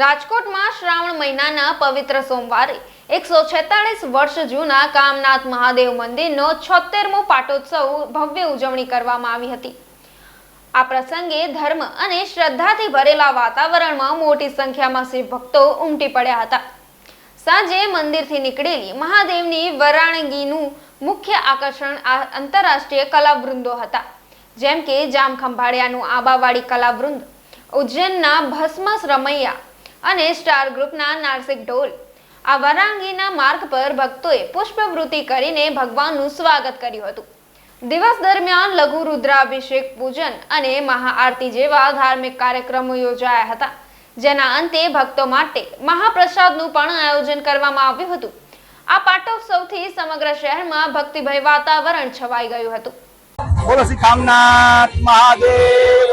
રાજકોટમાં શ્રાવણ મહિનાના પવિત્ર સોમવારે એકસો છેતાળીસ વર્ષ જૂના કામનાથ મહાદેવ મંદિરનો છોતેરમો પાટોત્સવ ભવ્ય ઉજવણી કરવામાં આવી હતી. આ પ્રસંગે ધર્મ અને શ્રદ્ધાથી ભરેલા વાતાવરણમાં મોટી સંખ્યામાં શિવ ભક્તો ઉમટી પડ્યા હતા. સાંજે મંદિરથી નીકળેલી મહાદેવની વરાણગીનું મુખ્ય આકર્ષણ આ આંતરરાષ્ટ્રીય કલાવૃંદો હતા. જેમ કે જામ ખંભાળિયાનું આબાવાડી કલાવૃંદ, ઉજ્જૈનના ભસ્મસ રમૈયા અને સ્ટાર ગ્રુપના નારસિક ઢોલ. આ વરાંગીના માર્ગ પર ભક્તોએ પુષ્પવૃત્તિ કરીને ભગવાનનું સ્વાગત કર્યું હતું. દિવસ દરમિયાન લઘુ રુદ્રાભિષેક પૂજન અને મહાઆરતી જેવા ધાર્મિક કાર્યક્રમો યોજાયા હતા, જેના અંતે ભક્તો માટે મહાપ્રસાદનું પણ આયોજન કરવામાં આવ્યું હતું. આ પાટોત્સવથી સમગ્ર શહેરમાં ભક્તિભય વાતાવરણ છવાઈ ગયું હતું. બોલો શ્રી મહાદેવ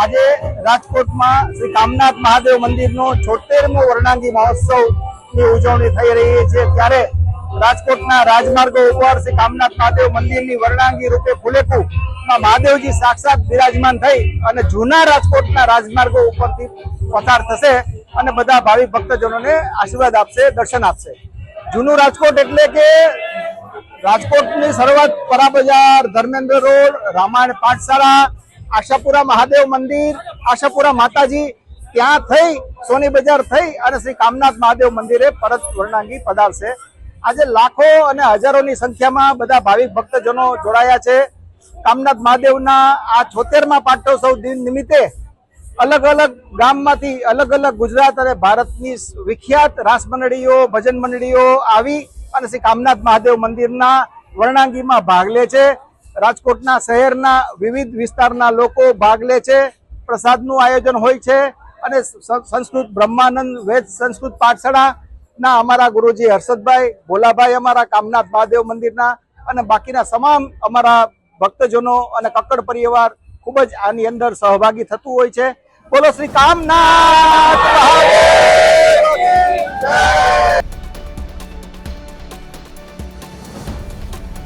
આજે રાજકોટમાં શ્રી કામનાથ મહાદેવ મંદિરનો છોતેરમો વર્ણાંગી મહોત્સવની ઉજવણી થઈ રહી છે. ત્યારે રાજકોટના રાજમાર્ગો ઉપર શ્રી કામનાથ મહાદેવ મંદિરની વર્ણાંગી રૂપે ફુલેકુ મહાદેવજી સાક્ષાત બિરાજમાન થઈ અને જૂના રાજકોટના રાજમાર્ગો ઉપરથી પસાર થશે અને બધા ભાવિક ભક્તજનોને આશીર્વાદ આપશે, દર્શન આપશે. જૂનું રાજકોટ એટલે કે રાજકોટની શરૂઆત પરા બજાર ધર્મેન્દ્ર રોડ, રામાયણ પાઠશાળા આશાપુરા મહાદેવ મંદિર, આશાપુરા માતાજી, ત્યાં થઈ, સોની બજાર થઈ અને શ્રી કામનાથ મહાદેવ મંદિરે પરત વર્ણાંગી પધારશે. આજે લાખો અને હજારોની સંખ્યામાં બધા ભાવિક ભક્તજનો જોડાયા છે. કામનાથ મહાદેવના આ છોતેરમાં પાટોત્સવ દિન નિમિત્તે અલગ અલગ ગામમાંથી અલગ અલગ ગુજરાત અને ભારતની વિખ્યાત રાસ મંડળીઓ ભજન મંડળીઓ આવી અને શ્રી કામનાથ મહાદેવ મંદિરના વર્ણાંગીમાં ભાગ લે છે. રાજકોટના શહેરના વિવિધ વિસ્તારના લોકો ભાગ લે છે. પ્રસાદનું આયોજન હોય છે અને સંસ્કૃત બ્રહ્માનંદ વેદ સંસ્કૃત પાઠશાળાના અમારા ગુરુજી હર્ષદભાઈ, ભોલાભાઈ અમારા કામનાથ મહાદેવ મંદિરના અને બાકીના તમામ અમારા ભક્તજનો અને કક્કડ પરિવાર ખૂબ જ આની અંદર સહભાગી થતું હોય છે. બોલો શ્રી કામનાથ